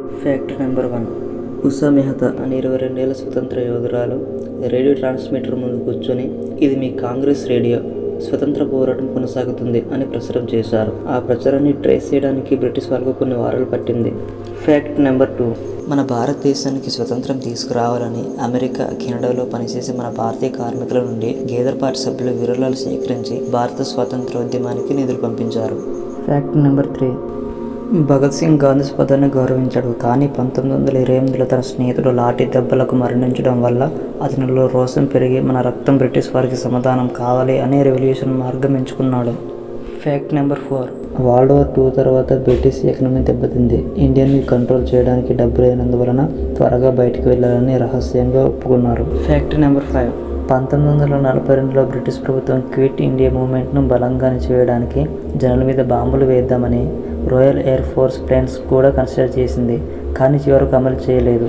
Fact number one Usha Mehta అని ఇరవై రెండేళ్ళ స్వతంత్ర యోధురాలు రేడియో ట్రాన్స్మిటర్ ముందు కూర్చొని ఇది మీ కాంగ్రెస్ రేడియో. స్వతంత్ర పోరాటం కొనసాగుతుంది అని ప్రచారం చేశారు. ఆ ప్రచారాన్ని ట్రేస్ చేయడానికి బ్రిటిష్ వాళ్ళకు కొన్ని వారాలు పట్టింది. ఫ్యాక్ట్ నెంబర్ టూ మన భారతదేశానికి స్వతంత్రం తీసుకురావాలని అమెరికా కెనడాలో పనిచేసే మన భారతీయ కార్మికుల నుండి గేదర్పాటి సభ్యులు విరాళాలు సేకరించి భారత స్వాతంత్రోద్యమానికి నిధులు పంపించారు. Fact number three Bhagat Singh Gandhi స్పదాన్ని గౌరవించాడు. కానీ పంతొమ్మిది వందల ఇరవై ఎనిమిదిలో తన స్నేహితుడు లాఠీ దెబ్బలకు మరణించడం వల్ల అతనిలో రోషం పెరిగి మన రక్తం బ్రిటిష్ వారికి సమాధానం కావాలి అనే రెవల్యూషన్ మార్గం ఎంచుకున్నాడు. Fact number four world war two తర్వాత బ్రిటిష్ ఎకనమీ దెబ్బతింది. ఇండియన్ని కంట్రోల్ చేయడానికి డబ్బు లేనందువలన త్వరగా బయటికి వెళ్ళాలని రహస్యంగా ఒప్పుకున్నారు. ఫ్యాక్ట్ నెంబర్ ఫైవ్ పంతొమ్మిది వందల నలభై రెండులో బ్రిటిష్ ప్రభుత్వం క్విట్ ఇండియా మూవ్మెంట్ను బలంగా చేయడానికి జనుల మీద బాంబులు వేద్దామని రాయల్ ఎయిర్ ఫోర్స్ ప్లాన్స్ కూడా కన్సిడర్ చేసింది కానీ చివరకు అమలు చేయలేదు.